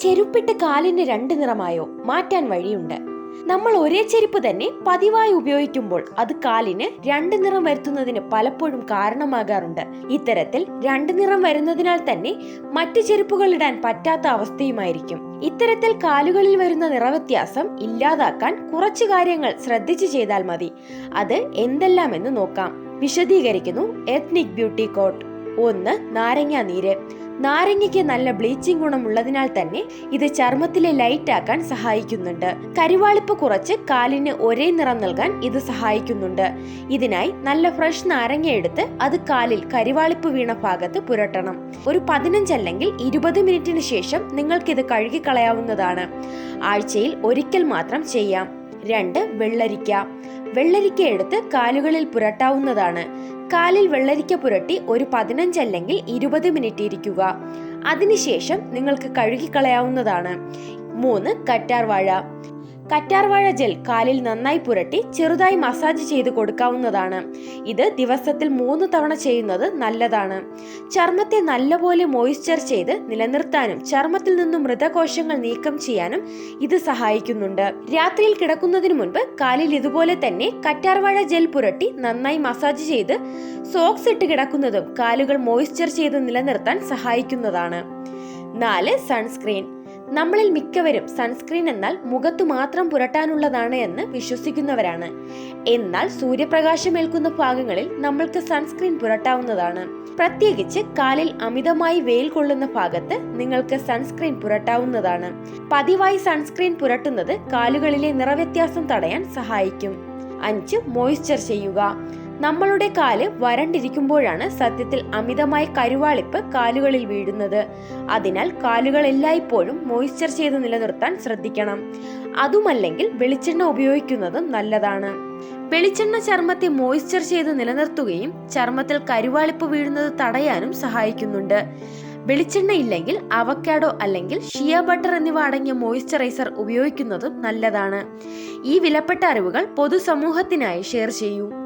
ചെരുപ്പിട്ട് കാലിന് രണ്ട് നിറമായോ മാറ്റാൻ വഴിയുണ്ട്. നമ്മൾ ഒരേ ചെരുപ്പ് തന്നെ പതിവായി ഉപയോഗിക്കുമ്പോൾ അത് കാലിന് രണ്ട് നിറം വരുത്തുന്നതിന് പലപ്പോഴും കാരണമാകാറുണ്ട്. ഇത്തരത്തിൽ രണ്ട് നിറം വരുന്നതിനാൽ തന്നെ മറ്റു ചെരുപ്പുകൾ ഇടാൻ പറ്റാത്ത അവസ്ഥയുമായിരിക്കും. ഇത്തരത്തിൽ കാലുകളിൽ വരുന്ന നിറവ്യത്യാസം ഇല്ലാതാക്കാൻ കുറച്ച് കാര്യങ്ങൾ ശ്രദ്ധിച്ചു ചെയ്താൽ മതി. അത് എന്തെല്ലാമെന്ന് നോക്കാം. വിശദീകരിക്കുന്നു എത്നിക് ബ്യൂട്ടി കോട്ട് ഒന്ന് നാരങ്ങാ നീര് നാരങ്ങയ്ക്ക് നല്ല ബ്ലീച്ചിങ് ഗുണമുള്ളതിനാൽ തന്നെ ഇത് ചർമ്മത്തിലെ ലൈറ്റ് ആക്കാൻ സഹായിക്കുന്നുണ്ട്. കരിവാളിപ്പ് കുറച്ച് കാലിന് ഒരേ നിറം നൽകാൻ ഇത് സഹായിക്കുന്നുണ്ട്. ഇതിനായി നല്ല ഫ്രഷ് നാരങ്ങ എടുത്ത് അത് കാലിൽ കരിവാളിപ്പ് വീണ ഭാഗത്ത് പുരട്ടണം. ഒരു പതിനഞ്ച് അല്ലെങ്കിൽ ഇരുപത് മിനിറ്റിന് ശേഷം നിങ്ങൾക്കിത് കഴുകിക്കളയാവുന്നതാണ്. ആഴ്ചയിൽ ഒരിക്കൽ മാത്രം ചെയ്യാം. രണ്ട് വെള്ളരിക്ക. വെള്ളരിക്ക എടുത്ത് കാലുകളിൽ പുരട്ടാവുന്നതാണ്. കാലിൽ വെള്ളരിക്ക പുരട്ടി ഒരു പതിനഞ്ച് അല്ലെങ്കിൽ ഇരുപത് മിനിറ്റ് ഇരിക്കുക. അതിനുശേഷം നിങ്ങൾക്ക് കഴുകിക്കളയാവുന്നതാണ്. മൂന്ന് കറ്റാർവാഴ. കറ്റാർവാഴ ജെൽ കാലിൽ നന്നായി പുരട്ടി ചെറുതായി മസാജ് ചെയ്ത് കൊടുക്കാവുന്നതാണ്. ഇത് ദിവസത്തിൽ മൂന്ന് തവണ ചെയ്യുന്നത് നല്ലതാണ്. ചർമ്മത്തെ നല്ലപോലെ മോയിസ്ചർ ചെയ്ത് നിലനിർത്താനും ചർമ്മത്തിൽ നിന്നും മൃതകോശങ്ങൾ നീക്കം ചെയ്യാനും ഇത് സഹായിക്കുന്നുണ്ട്. രാത്രിയിൽ കിടക്കുന്നതിന് മുൻപ് കാലിൽ ഇതുപോലെ തന്നെ കറ്റാർവാഴ ജെൽ പുരട്ടി നന്നായി മസാജ് ചെയ്ത് സോക്സ് ഇട്ട് കിടക്കുന്നതും കാലുകൾ മോയിസ്ചർ ചെയ്ത് നിലനിർത്താൻ സഹായിക്കുന്നതാണ്. നാല് സൺസ്ക്രീൻ. നമ്മളിൽ മിക്കവരും സൺസ്ക്രീൻ എന്നാൽ മുഖത്തു മാത്രം പുരട്ടാനുള്ളതാണ് എന്ന് വിശ്വസിക്കുന്നവരാണ്. എന്നാൽ സൂര്യപ്രകാശം ഏൽക്കുന്ന ഭാഗങ്ങളിൽ നമ്മൾക്ക് സൺസ്ക്രീൻ പുരട്ടാവുന്നതാണ്. പ്രത്യേകിച്ച് കാലിൽ അമിതമായി വെയിൽ കൊള്ളുന്ന ഭാഗത്ത് നിങ്ങൾക്ക് സൺസ്ക്രീൻ പുരട്ടാവുന്നതാണ്. പതിവായി സൺസ്ക്രീൻ പുരട്ടുന്നത് കാലുകളിലെ നിറവ്യത്യാസം തടയാൻ സഹായിക്കും. അഞ്ച് മോയ്സ്ചർ ചെയ്യുക. നമ്മളുടെ കാൽ വരണ്ടിരിക്കുമ്പോഴാണ് സത്യത്തിൽ അമിതമായ കരുവാളിപ്പ് കാലുകളിൽ വീഴുന്നത്. അതിനാൽ കാലുകൾ എല്ലായ്പ്പോഴും മോയ്സ്ചർ ചെയ്ത് നിലനിർത്താൻ ശ്രദ്ധിക്കണം. അതുമല്ലെങ്കിൽ വെളിച്ചെണ്ണ ഉപയോഗിക്കുന്നതും നല്ലതാണ്. വെളിച്ചെണ്ണ ചർമ്മത്തെ മോയ്സ്ചർ ചെയ്ത് നിലനിർത്തുകയും ചർമ്മത്തിൽ കരുവാളിപ്പ് വീഴുന്നത് തടയാനും സഹായിക്കുന്നുണ്ട്. വെളിച്ചെണ്ണ ഇല്ലെങ്കിൽ അവക്കാഡോ അല്ലെങ്കിൽ ഷിയ ബട്ടർ എന്നിവ അടങ്ങിയ മോയ്സ്ചറൈസർ ഉപയോഗിക്കുന്നതും നല്ലതാണ്. ഈ വിലപ്പെട്ട അറിവുകൾ പൊതുസമൂഹത്തിനായി ഷെയർ ചെയ്യൂ.